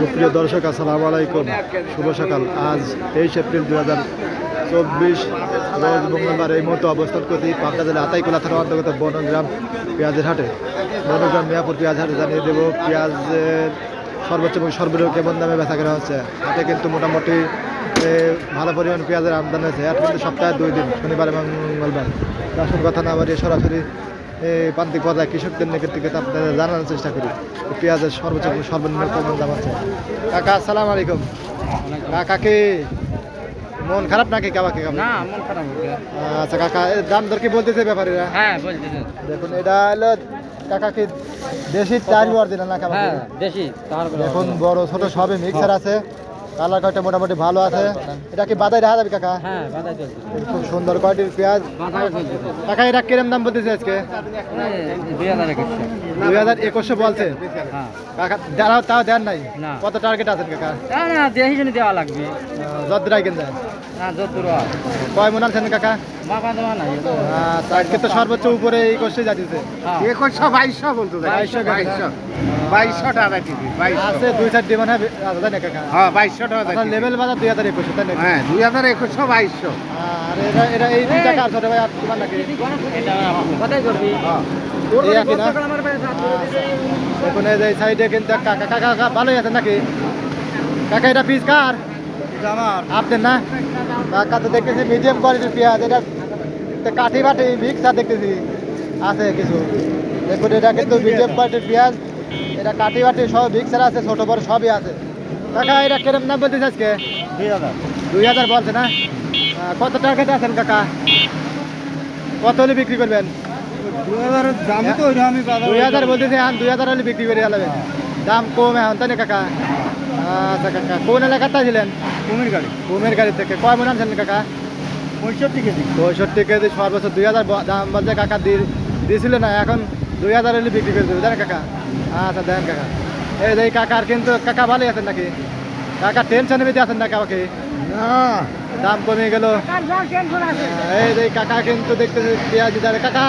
সুপ্রিয় দর্শক, আসসালামু আলাইকুম। শুভ সকাল। আজ তেইশ এপ্রিল দু হাজার চব্বিশ রোজ মঙ্গলবার এই মুহূর্তে অবস্থান করছি পাবনা জেলা আতাইকুলা থানার অন্তর্গত বনগ্রাম পেঁয়াজের হাটে। বনগ্রাম মিয়াপুর পেঁয়াজ হাটে জানিয়ে দেবো, পেঁয়াজের সর্বোচ্চ এবং সর্বনিম্ন কেমন দামে বেচা করা হচ্ছে? হাটে কিন্তু মোটামুটি ভালো পরিমাণ পেঁয়াজের আমদানি হয়েছে। হাট কিন্তু সপ্তাহে দুই দিন, শনিবার এবং মঙ্গলবার। রাসন কথা না বাড়িয়ে সরাসরি প্রান্তিক পর্যায়ে কৃষকদের নিকট থেকে আপনাদের জানানোর চেষ্টা করি। পেঁয়াজের সর্বোচ্চ সর্বনিম্ন কেমন দাম আছে কাকা আসসালাম আলাইকুম। কাকাকে মন খারাপ নাকি কাবাকে না মন খারাপ আচ্ছা কাকা এর দাম দর কি বলতেছে ব্যাপারীরা? হ্যাঁ বলছি দেখুন এটা হলো কাকা কি দেশি চার অরিজিনাল না কাকা হ্যাঁ তারপরে দেখুন বড় ছোট সবই মিক্সার আছে। কালার কয়টা মোটামুটি ভালো আছে। এটা কি বাদাই দেখা যাবে কাকা হ্যাঁ খুব সুন্দর কোয়ালিটির পেঁয়াজ। কাকা এটা কিরম দাম বলতেছে আজকে? দুই হাজার একুশশো দুই বলছে। হ্যাঁ। কাকা তাও দেন নাই? কত টার্গেট আছে কাকা? না দেওয়া লাগবে। যত রাখেন যায় কয় মন আছেন কাকা? আচ্ছা, আজকে তো সর্বোচ্চ উপরে এই কোর্সে যাচ্ছে হ্যাঁ। একুশশো বাইশশো বলতো বাইশশো বাইশশো। বাইশশো। টাকা আছে দুই চার ডিমান হবে তাই না কাকা? হ্যাঁ বাইশশো টাকা লেভেল বাজার দুই হাজার একুশে তাই হ্যাঁ দুই হাজার একুশশো বাইশশো। আর এটা এটা এই দুই টাকা ছোট ভাই আর তোমার নাকি? কোথায় করবি হ্যাঁ এই সাইডে কিন্তু এক কাকা কাকা কাকা ভালোই আছে নাকি? কাকা এটা পিস কার? আপনার না? কাকা তো দেখতেছি মিডিয়াম কোয়ালিটির পেঁয়াজ এটা কাঠি বাটি মিক্সার দেখতেছি আছে কিছু। দেখুন এটা কিন্তু মিডিয়াম কোয়ালিটির পেঁয়াজ এটা কাঠি বাটি সব মিক্সার আছে ছোট বড় সবই আছে। কাকা এটা কিরম দাম বলতেছে আজকে? দুই হাজার। দুই হাজার বলছে না? কত টার্গেট আছেন কাকা? কত হলে বিক্রি করবেন? দুই হাজার বলতেছে এখন দুই হাজার হলে বিক্রি করে যাবে দাম কম এখন তাই না কাকা? আচ্ছা কাকা। কোন এলাকাতে ছিলেন কুমির গাড়ি ঘুমের গাড়ি থেকে। কয় মনে আনছেন কাকা? পঁয়ষট্টি কেজি। পঁয়ষট্টি কেজি সর্বোচ্চ দুই হাজার দাম বলছে কাকা দিয়েছিল না এখন দুই হাজার হলে বিক্রি করে দেবে। জানেন কাকা? আচ্ছা দেন কাকা। এই যে কাকার কিন্তু কাকা ভালোই আছেন নাকি? কাকা টেনশনে বেঁচে আছেন নাকি আমাকে? দাম কমে গেল। এই যে কাকা কিন্তু দেখতেছি পেঁয়াজ কাকা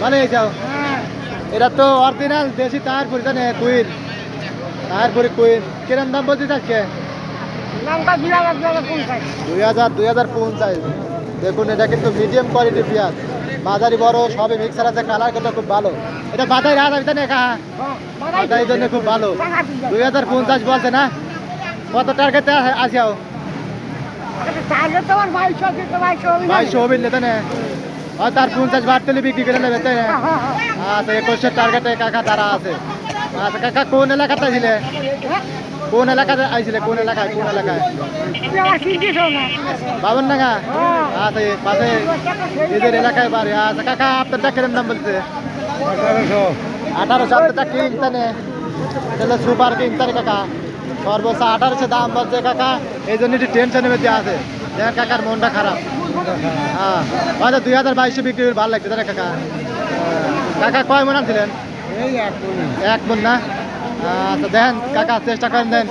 ভালোই যাও এটা তো অরিজিনাল দেশি তার পরি জানে কুইন তারপরে কুইন কিরম দাম বলছিস আজকে দুই হাজার দুই হাজার পঞ্চাশ। দেখুন এটা কিন্তু মিডিয়াম কোয়ালিটির পেঁয়াজ মাঝারি বড় সবে মিক্সার আছে কালার কিন্তু খুব ভালো। এটা বাদাই রাত আমি জানি বাদাই জন্য খুব ভালো। দুই হাজার পঞ্চাশ বলছে না? কত টার্গেটে আসিয়াও বাইশশো হবিল তাই না? হয় তার পঞ্চাশ বার তেলে বিক্রি করে নেবে তাই না? আচ্ছা একুশের টার্গেটে কাকা তারা আছে। আচ্ছা কাকা কোন এলাকাতে ছিলে কোন এলাকাতে আইছিলে? কোন এলাকায়? কোন এলাকায়? বাবন নাগা আচ্ছা পাশে নিজের এলাকায় বাড়ি। আচ্ছা কাকা আপনারটা কিরম দাম বলছে আঠারোশো। আঠারোশো আপনারটা কিং তানে তাহলে সুপার কিং তানে কাকা সর্বোচ্চ আঠারোশো দাম বলছে কাকা এই জন্য একটু টেনশনের মধ্যে আছে। দেখেন কাকার মনটা খারাপ। হ্যাঁ। দুই হাজার বাইশে বিক্রি ভালো লাগছে না কাকা কাকা কয় মন এই এক মন না? আচ্ছা দেখেন কাকা চেষ্টা করেন দেন।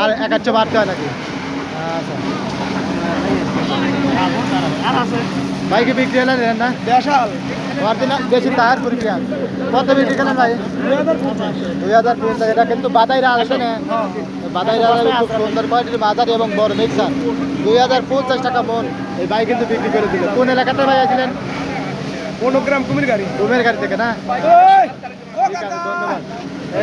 আর এক আধশো বাড়তে হয় নাকি? আচ্ছা। ভাইকে বিক্রি হলে দেন না? বেশি তার পরীক্ষা কত বিক্রি করেন ভাই? দুই হাজার পঞ্চাশ এটা কিন্তু বাদাইরা আছে না? বাদাইরা খুব সুন্দর কোয়ালিটির মাঝারি এবং বড় মিক্সার দুই হাজার পঞ্চাশ টাকা মন। এই ভাই কিন্তু বিক্রি করে দিল। কোন এলাকাতে ভাই আছিলেন? মনোগ্রাম কুমির গাড়ি। রুমের গাড়ি থেকে না?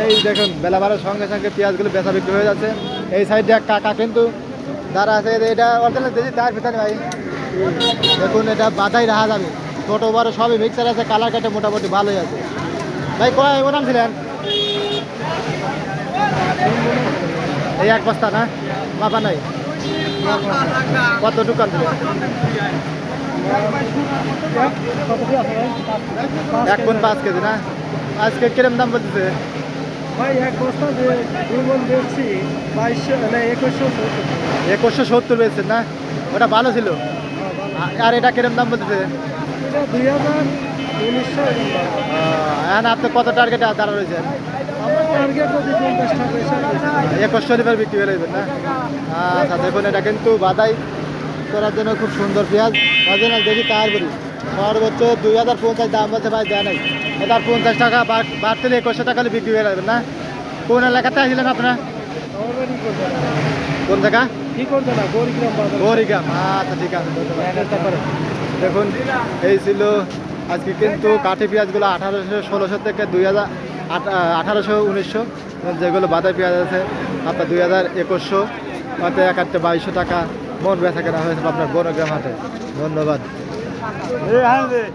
এই দেখুন, বেলা বারোর সঙ্গে সঙ্গে পেঁয়াজগুলো বেচা বিক্রি হয়ে যাচ্ছে। এই সাইডে কাকা কিন্তু যারা আছে এটা অরিজিনাল দেশি, তার ভিতরে ভাই। দেখুন, এটা বাধাই রাখা যাবে। ছোটো, বড় সবই মিক্সার আছে কালার কাটে মোটামুটি ভালোই আছে। ভাই, কয় ওনাম ছিলেন? এই এক বস্তা না? বাবা নাই। কত দোকান ছিল? এক কোন পাঁচ কেজি না? আজকে কিরম দাম বলতেছে? ভাই এক বস্তা যে দুর্বল দেখছি বাইশশো মানে একুশশো একুশশো সত্তর পেয়েছেন না? ওটা ভালো ছিল? আ- আর এটা কিরম দাম বলতেছে? দুই হাজার উনিশশো এখন আপনি কত টার্গেটে দাঁড়া রয়েছেন? একুশশো লিটার বিক্রি করে দেবেন না? আচ্ছা দেখুন এটা কিন্তু বাদাই করার জন্য খুব সুন্দর পেঁয়াজ। অরিজিনাল দেখি তার বলি। সর্বোচ্চ দুই হাজার পঞ্চাশ, দাম বলছে ভাই দেয় নাই। এটা পঞ্চাশ টাকা বাড়তে একুশশো টাকা হলে বিক্রি করে দেবেন না? কোন এলাকাতে আসলেন আপনারা? কোন জায়গা? গরিগ্রাম আচ্ছা ঠিক আছে দেখুন, এই ছিল আজকে কিন্তু কাঠি পেঁয়াজগুলো আঠারোশো ষোলোশো থেকে দুই হাজার আঠারোশো উনিশশো যেগুলো বাজার পেঁয়াজ আছে, আপনার দুই হাজার একুশশো এক একটা বাইশশো টাকা, মন বেচা কেনা হয়েছিল আপনার বনগ্রাম হাটে। ধন্যবাদ। 네, 하는데